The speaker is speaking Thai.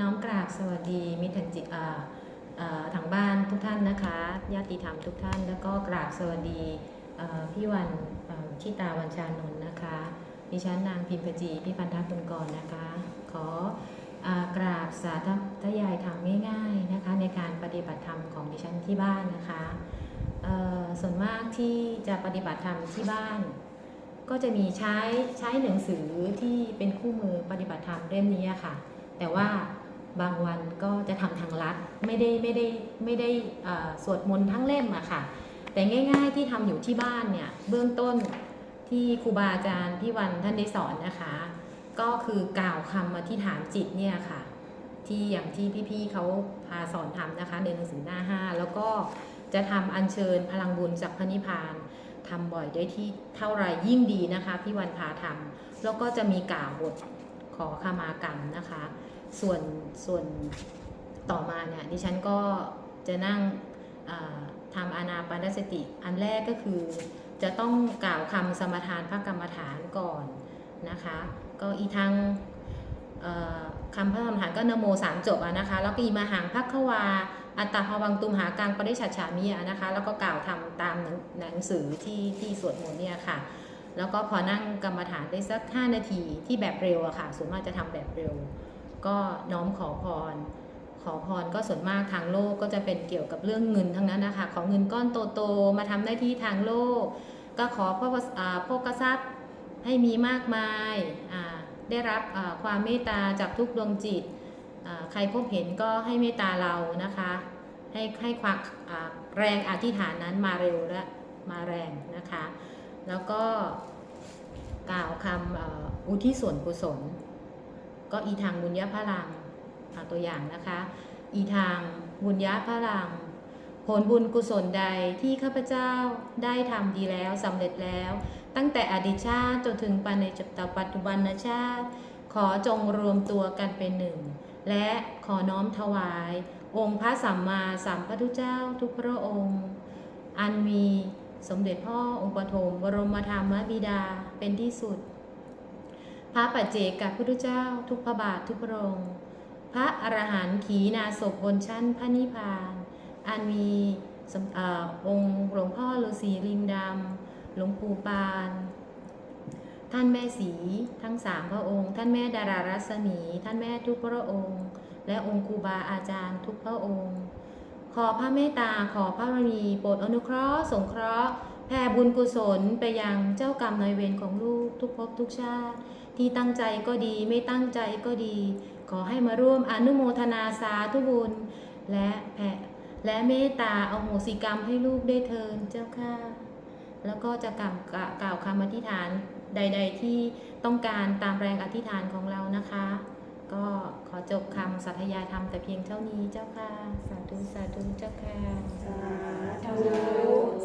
น้อมกราบสวัสดีมิตรทางจิตทางบ้านทุกท่านนะคะญาติธรรมทุกท่าน แล้วก็กราบสวัสดีพี่วันเอ่อชิตาวันชานนท์นะคะดิฉันนางพิมพจีพิพันธกุลกรนะคะขออกราบสาธยายธรรมง่ายๆนะคะในการปฏิบัติธรรมของดิฉันที่บ้านนะคะส่วนมากที่จะปฏิบัติธรรมที่บ้าน ก็จะมีใช้ใช้หนังสือที่เป็นคู่มือปฏิบัติธรรมเล่มนี้ค่ะ แต่ว่า บางวันก็จะทำทางลัดไม่ได้ไม่ได้ไม่ได้สวดมนต์ทั้งเล่มอะค่ะ แต่ง่ายๆที่ทำอยู่ที่บ้านเนี่ยเบื้องต้นที่ครูบาอาจารย์พี่วันท่านได้สอนนะคะ ก็คือกล่าวคำอธิษฐานจิตเนี่ยค่ะ ที่อย่างที่พี่ๆเขาพาสอนทำนะคะในหนังสือหน้า5แล้วก็จะทำอัญเชิญพลังบุญจากพระนิพพานทำบ่อยได้ที่เท่าไหรยิ่งดีนะคะ พี่วันพาทำแล้วก็จะมีกล่าวบท ขอขมากรรมนะคะ ส่วนส่วนต่อมาเนี่ยดิฉันก็จะนั่งทำอานาปานสติ อันแรกก็คือจะต้องกล่าวคำสมทานพระกรรมฐานก่อนนะคะ ก็อีทางคำพระกรรมฐานก็นโมสามจบนะคะ แล้วก็อีมาหังพักขวา อัตตาภวังตุมหากังปริชัชฉามิอะนะคะ แล้วก็กล่าวทำตามหนังสือที่ที่สวดมนต์เนี่ยค่ะ แล้วก็พอนั่งกรรมฐานได้สัก 5 นาทีที่แบบเร็วอะค่ะส่วนมากจะทำแบบเร็ว ก็น้อมขอพร ขอพรก็ส่วนมากทางโลกก็จะเป็นเกี่ยวกับเรื่องเงินทั้งนั้นนะคะขอเงินก้อนโตๆมาทำหน้าที่ทางโลก ก็ขอพระอ่าโภกรัพย์ให้มีมากมายได้รับความเมตตาจากทุกดวงจิตใครพบเห็นก็ให้เมตตาเรานะคะ ให้ให้ความแรงอธิษฐานนั้นมาเร็วและมาแรงนะคะ แล้วก็กล่าวคำอุทิศส่วนกุศล ก็อีทางบุญญาพลังอ่าตัวอย่างนะคะ อีทางบุญญาพลัง ผลบุญกุศลใดที่ข้าพเจ้าได้ทำดีแล้วสำเร็จแล้ว ตั้งแต่อดีตชาติจนถึงปัจจุบันปัจจุบันชาติ ขอจงรวมตัวกันเป็นหนึ่ง และขอน้อมถวาย องค์พระสัมมาสัมพุทธเจ้าทุกพระองค์ อันมี สมเด็จพ่อองค์ปฐมบรมธรรมบิดาเป็นที่สุด พระปัจเจกกับพุทธเจ้าทุกพระบาททุกพระองค์ พระอรหันต์ขีณาศบนชั้นพระนิพพาน อันมีออองค์หลวงพ่อฤาษีลิงดำ หลวงปู่ปาน ท่านแม่สีทั้งสามพระองค์ ท่านแม่ดารารัศมี ท่านแม่ทุกพระองค์ และองค์ครูบาอาจารย์ทุกพระองค์ ขอพระเมตตาขอพระบารมีโปรดอนุเคราะห์สงเคราะห์แผ่บุญกุศลไปยังเจ้ากรรมนายเวรของลูกทุกภพทุกชาติ ที่ตั้งใจก็ดีไม่ตั้งใจก็ดี ขอให้มาร่วมอนุโมทนาสาธุบุญ และแผ่และเมตตาเอาโหสิกรรมให้ลูกได้เทินเจ้าค่ะ แล้วก็จะกล่าวกล่าวคำอธิษฐานใด ๆ ที่ต้องการตามแรงอธิษฐานของเรานะคะ ก็ขอจบคำสัตยายธรรมแต่เพียงเท่านี้เจ้าค่ะ สาธุ สาธุ เจ้าค่ะ สาธุ